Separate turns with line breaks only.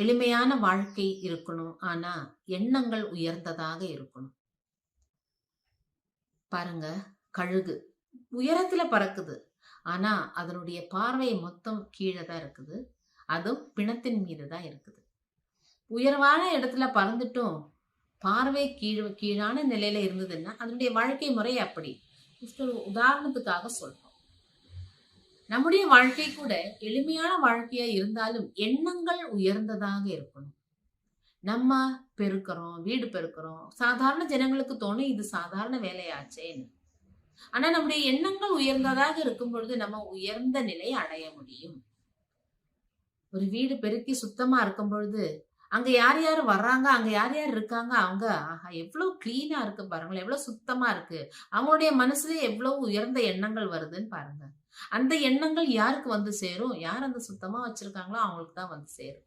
எளிமையான வாழ்க்கை இருக்கணும். ஆனா எண்ணங்கள் உயர்ந்ததாக இருக்கணும். பாருங்க கழுகு. உயரத்துல பறக்குது. ஆனா அதனுடைய பார்வை மொத்தம் கீழே தான் இருக்குது. அதுவும் பிணத்தின் மீது தான் இருக்குது. உயர்வான இடத்துல பறந்துட்டும். பார்வை கீழ் கீழான நிலையில இருந்ததுன்னா அதனுடைய வாழ்க்கை முறை அப்படி. உதாரணத்துக்காக சொல்றோம். நம்முடைய வாழ்க்கை கூட எளிமையான வாழ்க்கையா இருந்தாலும் எண்ணங்கள் உயர்ந்ததாக இருக்கணும். நம்ம பெருக்கிறோம் வீடு பெருக்கிறோம். சாதாரண ஜனங்களுக்கு தோணும் இது சாதாரண வேலையாச்சேன்னு ஆனா நம்முடைய எண்ணங்கள் உயர்ந்ததாக இருக்கும் பொழுது நம்ம உயர்ந்த நிலை அடைய முடியும். ஒரு வீடு பெருக்கி சுத்தமா இருக்கும் பொழுது அங்க யார் யார் வர்றாங்க? அங்க யார் யார் இருக்காங்க? அவங்க ஆஹா எவ்வளோ க்ளீனாக இருக்கு பாருங்களேன். எவ்வளவு சுத்தமா இருக்கு. அவங்களுடைய மனசுலேயே எவ்வளவு உயர்ந்த எண்ணங்கள் வருதுன்னு பாருங்க. அந்த எண்ணங்கள் யாருக்கு வந்து சேரும்? யார் அந்த சுத்தமா வச்சிருக்காங்களோ அவங்களுக்கு தான் வந்து சேரும்.